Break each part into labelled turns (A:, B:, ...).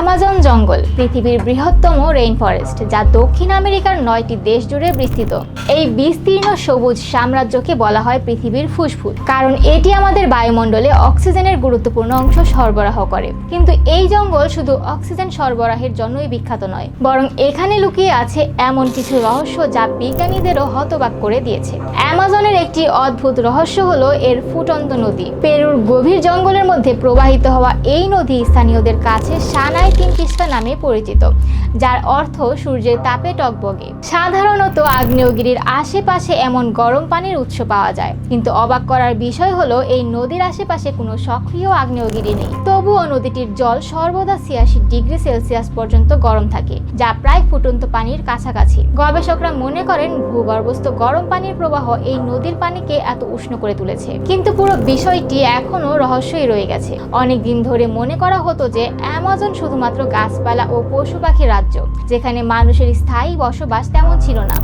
A: Amazon জঙ্গল, পৃথিবীর বৃহত্তম রেইন ফরেস্ট যা দক্ষিণ আমেরিকার নয়টি দেশ জুড়ে বিস্তৃত। এই বিস্তীর্ণ সবুজ সাম্রাজ্যকে বলা হয় পৃথিবীর ফুসফুস, কারণ এটি আমাদের বায়ুমণ্ডলে অক্সিজেনের গুরুত্বপূর্ণ অংশ সরবরাহ করে। কিন্তু এই জঙ্গল শুধু অক্সিজেন সরবরাহের জন্যই বিখ্যাত নয়, বরং এখানে লুকিয়ে আছে এমন কিছু রহস্য যা বিজ্ঞানীদেরও হতবাক করে দিয়েছে। অ্যামাজনের একটি অদ্ভুত রহস্য হলো এর ফুটন্ত নদী। পেরুর গভীর জঙ্গলের মধ্যে প্রবাহিত হওয়া এই নদী স্থানীয়দের কাছে সানাই তিন তিস্তা নামে পরিচিত, যার অর্থ সূর্যের তাপে টকবগে। সাধারণত আগ্নেয়গিরির আশেপাশে এমন গরম পানির উৎস পাওয়া যায়, কিন্তু অবাক করার বিষয় হলো এই নদীর আশেপাশে কোনো সক্রিয় আগ্নেয়গিরি নেই। তবুও নদীটির জল সর্বদা ছিয়াশি ডিগ্রি সেলসিয়াস পর্যন্ত গরম থাকে, যা প্রায় ফুটন্ত পানির কাছাকাছি। গবেষকরা মনে করেন ভূগর্ভস্থ গরম পানির প্রবাহ এই নদীর পানিকে এত উষ্ণ করে তুলেছে। কিন্তু পুরো বিষয়টি এখনও রহস্যই রয়ে গেছে। অনেক দিন ধরে মনে করা হতো যে অ্যামাজন শুধুমাত্র গাছপালা ও পশু পাখির রাজ্য যেখানে মানুষের স্থায়ী বসবাস তেমন ছিল না।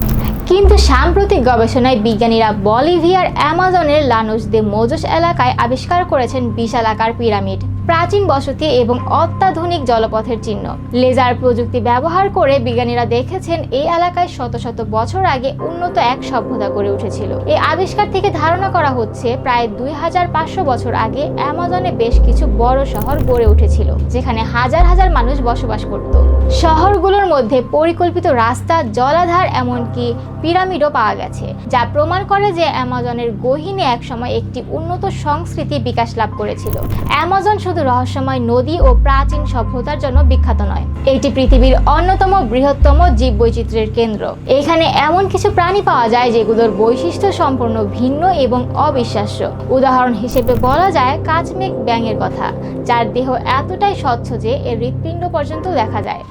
A: কিন্তু সাম্প্রতিক গবেষণায় বিজ্ঞানীরা বলিভিয়ার অ্যামাজনের লানোস দে মোজস এলাকায় আবিষ্কার করেছেন বিশালাকার পিরামিড, প্রাচীন বসতি এবং অত্যাধুনিক জলপথের চিহ্ন। লেজার প্রযুক্তি ব্যবহার করে বিজ্ঞানীরা দেখেছেন এই এলাকায় শত শত বছর আগে উন্নত এক সভ্যতা গড়ে উঠেছিল। এই আবিষ্কার থেকে ধারণা করা হচ্ছে প্রায় দুই হাজার পাঁচশো বছর আগে অ্যামাজনে বেশ কিছু বড় শহর গড়ে উঠেছিল, যেখানে হাজার হাজার মানুষ বসবাস করত। শহরগুলোর মধ্যে পরিকল্পিত রাস্তা, জলাধার, এমনকি পিরামিডও পাওয়া গেছে, যা প্রমাণ করে যে অ্যামাজনের গহীনে একসময় একটি উন্নত সংস্কৃতি বিকাশ লাভ করেছিল। অ্যামাজন শুধু রহস্যময় নদী ও প্রাচীন সভ্যতার জন্য বিখ্যাত নয়, এটি পৃথিবীর অন্যতম বৃহত্তম জীববৈচিত্র্যের কেন্দ্র। এখানে এমন কিছু প্রাণী পাওয়া যায় যেগুলোর বৈশিষ্ট্য সম্পূর্ণ ভিন্ন এবং অবিশ্বাস্য। উদাহরণ হিসেবে বলা যায় কাচমেঘ ব্যাঙের কথা, যার দেহ এতটাই স্বচ্ছ যে এর হৃৎপিণ্ড পর্যন্ত দেখা যায়।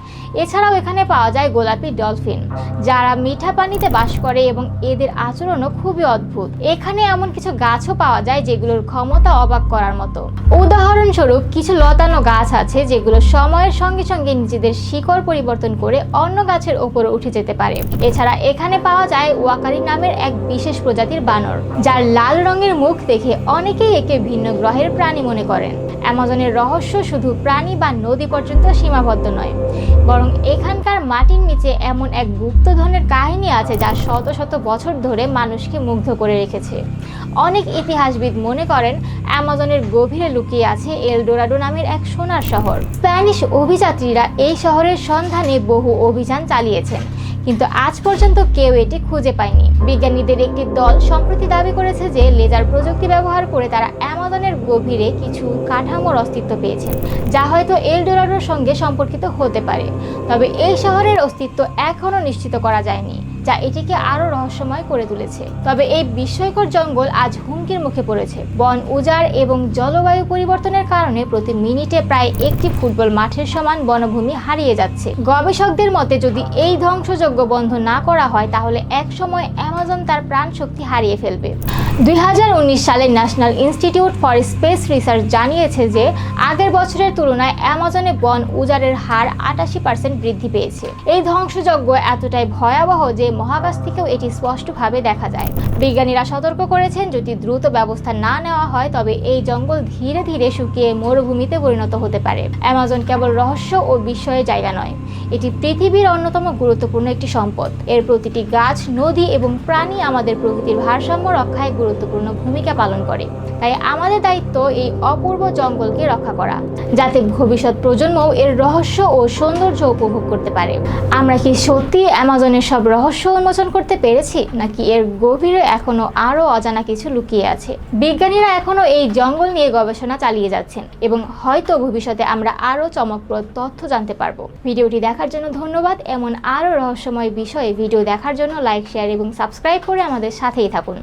A: এছাড়াও এখানে পাওয়া যায় গোলাপি ডলফিন, যারা মিঠা পানিতে বাস করে এবং এদের আচরণও খুবই অদ্ভুত। এখানে এমন কিছু গাছও পাওয়া যায় যেগুলোর ক্ষমতা অবাক করার মতো। উদাহরণস্বরূপ, কিছু লতানো গাছ আছে যেগুলো সময়ের সঙ্গে সঙ্গে নিজেদের শিকড় পরিবর্তন করে অন্য গাছের ওপরে উঠে যেতে পারে। এছাড়া এখানে পাওয়া যায় ওয়াকারি নামের এক বিশেষ প্রজাতির বানর, যার লাল রঙের মুখ দেখে অনেকেই একে ভিন্ন গ্রহের প্রাণী মনে করেন। অ্যামাজনের রহস্য শুধু প্রাণী বা নদী পর্যন্ত সীমাবদ্ধ নয়, বরং এখানকার মাটির নিচে এমন এক গুপ্তধনের কাহিনী আছে যা শত শত বছর ধরে মানুষকে মুগ্ধ করে রেখেছে। অনেক ইতিহাসবিদ মনে করেন, অ্যামাজনের গভীরে লুকিয়ে আছে এলডোরাডো নামের এক সোনার শহর। স্প্যানিশ অভিযাত্রীরা এই শহরের সন্ধানে বহু অভিযান চালিয়েছেন। কিন্তু আজ পর্যন্ত কেউ এটি খুঁজে পায়নি। বিজ্ঞানীদের একটি দল সম্প্রতি দাবি করেছে যে লেজার প্রযুক্তি ব্যবহার করে তারা অ্যামাজনের গভীরে কিছু কাঠামোর অস্তিত্ব পেয়েছেন, যা হয়তো এলডোরাডোর সঙ্গে সম্পর্কিত হতে পারে। তবে এই শহরের অস্তিত্ব এখনও নিশ্চিত করা যায়নি। যা এটিকে আরও রহস্যময় করে তুলেছে। তবে এই বিস্ময়কর জঙ্গল আজ হুমকির মুখে পড়েছে। বন উজাড় এবং জলবায়ু পরিবর্তনের কারণে প্রতি মিনিটে প্রায় একটি ফুটবল মাঠের সমান বনভূমি হারিয়ে যাচ্ছে। গবেষকদের মতে, যদি এই ধ্বংসযজ্ঞ বন্ধ না করা হয়, তাহলে একসময় অ্যামাজন তার প্রাণ শক্তি হারিয়ে ফেলবে। দুই হাজার উনিশ সালে national institute for space research জানিয়েছে যে, আগের বছরের তুলনায় অ্যামাজনে বন উজাড়ের হার আটাশি পার্সেন্ট বৃদ্ধি পেয়েছে। এই ধ্বংসযজ্ঞ এতটাই ভয়াবহ যে মহাকাশ থেকেও এটি স্পষ্টভাবে দেখা যায়। বিজ্ঞানীরা সতর্ক করেছেন, যদি দ্রুত ব্যবস্থা না নেওয়া হয়, তবে এই জঙ্গল ধীরে ধীরে শুকিয়ে মরুভূমিতে পরিণত হতে পারে। অ্যামাজন কেবল রহস্য ও বিস্ময়ের জায়গা নয়, এটি পৃথিবীর অন্যতম গুরুত্বপূর্ণ একটি সম্পদ। এর প্রতিটি গাছ, নদী এবং প্রাণী আমাদের প্রকৃতির ভারসাম্য রক্ষায় গুরুত্বপূর্ণ ভূমিকা পালন করে। তাই আমাদের দায়িত্ব এই অপূর্ব জঙ্গলকে রক্ষা করা, যাতে ভবিষ্যৎ প্রজন্মও এর রহস্য ও সৌন্দর্য উপভোগ করতে পারে। আমরা কি সত্যি অ্যামাজনের সব রহস্য উন্মোচন করতে পেরেছি, নাকি এর গভীরে এখনও আরও অজানা কিছু লুকিয়ে আছে? বিজ্ঞানীরা এখনও এই জঙ্গল নিয়ে গবেষণা চালিয়ে যাচ্ছেন এবং হয়তো ভবিষ্যতে আমরা আরও চমকপ্রদ তথ্য জানতে পারব। ভিডিওটি দেখার জন্য ধন্যবাদ। এমন আরও রহস্যময় বিষয়ে ভিডিও দেখার জন্য লাইক, শেয়ার এবং সাবস্ক্রাইব করে আমাদের সাথেই থাকুন।